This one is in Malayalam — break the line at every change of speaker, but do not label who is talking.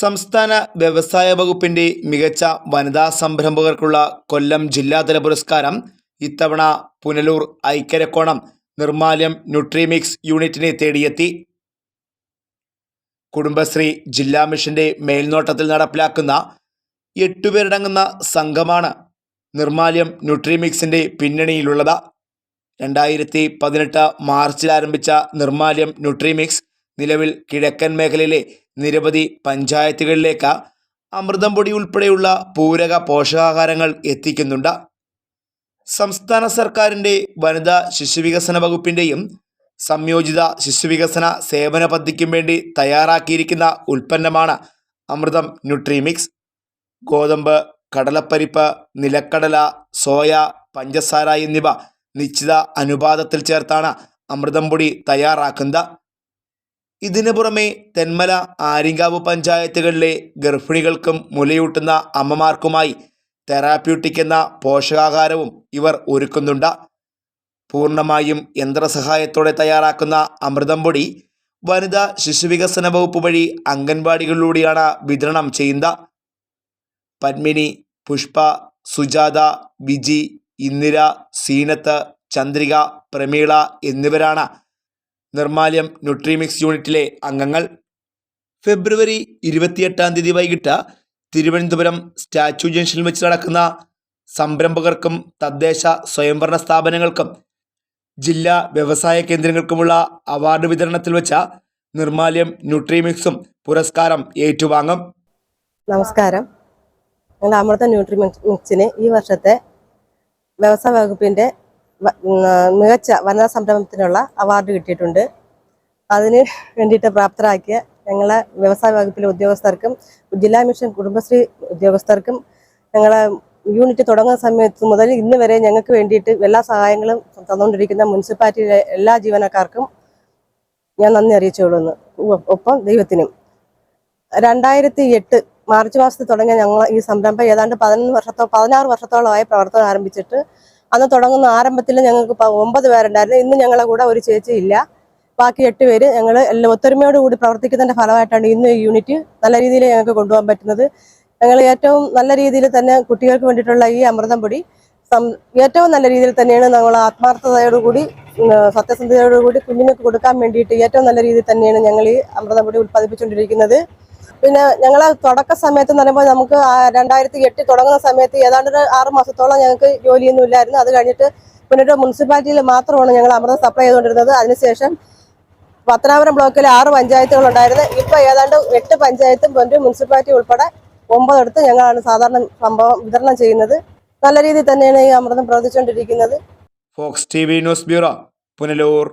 സംസ്ഥാന വ്യവസായ വകുപ്പിന്റെ മികച്ച വനിതാ സംരംഭകർക്കുള്ള കൊല്ലം ജില്ലാതല പുരസ്കാരം ഇത്തവണ പുനലൂർ ഐക്കരക്കോണം നിർമാല്യം ന്യൂട്രിമിക്സ് യൂണിറ്റിനെ തേടിയെത്തി. കുടുംബശ്രീ ജില്ലാ മിഷന്റെ മേൽനോട്ടത്തിൽ നടപ്പിലാക്കുന്ന എട്ടുപേരടങ്ങുന്ന സംഘമാണ് നിർമാല്യം ന്യൂട്രിമിക്സിന്റെ പിന്നണിയിലുള്ളത്. രണ്ടായിരത്തി പതിനെട്ട് മാർച്ചിൽ ആരംഭിച്ച നിർമാല്യം ന്യൂട്രിമിക്സ് നിലവിൽ കിഴക്കൻ മേഖലയിലെ നിരവധി പഞ്ചായത്തുകളിലേക്ക് അമൃതം പൊടി ഉൾപ്പെടെയുള്ള പൂരക പോഷകാഹാരങ്ങൾ എത്തിക്കുന്നുണ്ട്. സംസ്ഥാന സർക്കാരിന്റെ വനിതാ ശിശുവികസന വകുപ്പിന്റെയും സംയോജിത ശിശുവികസന സേവന പദ്ധതിക്കും വേണ്ടി തയ്യാറാക്കിയിരിക്കുന്ന ഉൽപ്പന്നമാണ് അമൃതം ന്യൂട്രിമിക്സ്. ഗോതമ്പ് കടലപ്പരിപ്പ് നിലക്കടല സോയ പഞ്ചസാര എന്നിവ നിശ്ചിത അനുപാതത്തിൽ ചേർത്താണ് അമൃതം പൊടി തയ്യാറാക്കുന്നത്. ഇതിനു പുറമെ തെന്മല ആര്യങ്കാവ് പഞ്ചായത്തുകളിലെ ഗർഭിണികൾക്കും മുലയൂട്ടുന്ന അമ്മമാർക്കുമായി തെറാപ്യൂട്ടിക് എന്ന പോഷകാഹാരവും ഇവർ ഒരുക്കുന്നുണ്ട്. പൂർണമായും യന്ത്രസഹായത്തോടെ തയ്യാറാക്കുന്ന അമൃതം പൊടി വനിതാ ശിശുവികസന വകുപ്പ് വഴി അംഗൻവാടികളിലൂടെയാണ് വിതരണം ചെയ്യുന്നത്. പത്മിനി പുഷ്പ സുജാത വിജി ഇന്ദിര സീനത്ത് ചന്ദ്രിക പ്രമീള എന്നിവരാണ് നിർമാല്യം ന്യൂട്രിമിക്സ് യൂണിറ്റിലെ അംഗങ്ങൾ. ഫെബ്രുവരി ഇരുപത്തിയെട്ടാം തീയതി വൈകിട്ട് തിരുവനന്തപുരം സ്റ്റാച്യു ജംഗ്ഷനിൽ വെച്ച് നടക്കുന്ന സംരംഭകർക്കും തദ്ദേശ സ്വയംഭരണ സ്ഥാപനങ്ങൾക്കും ജില്ലാ വ്യവസായ കേന്ദ്രങ്ങൾക്കുമുള്ള അവാർഡ് വിതരണത്തിൽ വെച്ച നിർമാല്യം ന്യൂട്രിമിക്സും പുരസ്കാരം ഏറ്റുവാങ്ങും.
നമസ്കാരം. ഞങ്ങൾ അമൃത ന്യൂട്രിമിക്സിന് ഈ വർഷത്തെ വ്യവസായ വകുപ്പിന്റെ മികച്ച വനിതാ സംരംഭത്തിനുള്ള അവാർഡ് കിട്ടിയിട്ടുണ്ട്. അതിന് വേണ്ടിയിട്ട് പ്രാപ്തരാക്കിയ ഞങ്ങളെ വ്യവസായ വകുപ്പിലെ ഉദ്യോഗസ്ഥർക്കും ജില്ലാ മിഷൻ കുടുംബശ്രീ ഉദ്യോഗസ്ഥർക്കും ഞങ്ങളെ യൂണിറ്റ് തുടങ്ങുന്ന സമയത്ത് മുതൽ ഇന്ന് വരെ ഞങ്ങൾക്ക് വേണ്ടിയിട്ട് എല്ലാ സഹായങ്ങളും തന്നുകൊണ്ടിരിക്കുന്ന മുനിസിപ്പാലിറ്റിയിലെ എല്ലാ ജീവനക്കാർക്കും ഞാൻ നന്ദി അറിയിച്ചുകൊള്ളുന്നു. ഒപ്പം ദൈവത്തിനും. രണ്ടായിരത്തി എട്ട് മാർച്ച് മാസത്തിൽ തുടങ്ങിയ ഞങ്ങൾ ഈ സംരംഭം ഏതാണ്ട് പതിനൊന്ന് വർഷത്തോ പതിനാറ് വർഷത്തോളമായി പ്രവർത്തനം ആരംഭിച്ചിട്ട് അന്ന് തുടങ്ങുന്ന ആരംഭത്തിൽ ഞങ്ങൾക്ക് ഒമ്പത് പേരുണ്ടായിരുന്നു. ഇന്ന് ഞങ്ങളെ കൂടെ ഒരു ചേച്ചി ഇല്ല. ബാക്കി എട്ട് പേര് ഞങ്ങൾ ഒത്തൊരുമയോട് കൂടി പ്രവർത്തിക്കുന്നതിന്റെ ഫലമായിട്ടാണ് ഇന്ന് ഈ യൂണിറ്റ് നല്ല രീതിയിൽ ഞങ്ങൾക്ക് കൊണ്ടുപോകാൻ പറ്റുന്നത്. ഞങ്ങൾ ഏറ്റവും നല്ല രീതിയിൽ തന്നെ കുട്ടികൾക്ക് വേണ്ടിയിട്ടുള്ള ഈ അമൃതം പൊടി ഏറ്റവും നല്ല രീതിയിൽ തന്നെയാണ് ഞങ്ങൾ ആത്മാർത്ഥതയോടുകൂടി സത്യസന്ധതയോടുകൂടി കുഞ്ഞുങ്ങൾക്ക് കൊടുക്കാൻ വേണ്ടിയിട്ട് ഏറ്റവും നല്ല രീതിയിൽ തന്നെയാണ് ഞങ്ങൾ ഈ അമൃതം പൊടി ഉൽപ്പാദിപ്പിച്ചുകൊണ്ടിരിക്കുന്നത്. പിന്നെ ഞങ്ങൾ തുടക്ക സമയത്ത് എന്ന് പറയുമ്പോൾ നമുക്ക് രണ്ടായിരത്തി എട്ടിൽ തുടങ്ങുന്ന സമയത്ത് ഏതാണ്ട് ഒരു ആറ് മാസത്തോളം ഞങ്ങൾക്ക് ജോലിയൊന്നും ഇല്ലായിരുന്നു. അത് കഴിഞ്ഞിട്ട് പിന്നീട് മുനിസിപ്പാലിറ്റിയിൽ മാത്രമാണ് ഞങ്ങൾ അമൃതം സപ്ലൈ ചെയ്തുകൊണ്ടിരുന്നത്. അതിനുശേഷം പത്തനാപുരം ബ്ലോക്കിൽ ആറ് പഞ്ചായത്തുകൾ ഉണ്ടായിരുന്നു ഇപ്പോൾ ഏതാണ്ട് എട്ട് പഞ്ചായത്തും ഒരു മുനിസിപ്പാലിറ്റി ഉൾപ്പെടെ ഒമ്പതെടുത്ത് ഞങ്ങളാണ് സാധാരണ സംഭവം വിതരണം ചെയ്യുന്നത്. നല്ല രീതിയിൽ തന്നെയാണ് ഈ അമൃതം പ്രവർത്തിച്ചുകൊണ്ടിരിക്കുന്നത്.
Fox T V news bureau Punalur.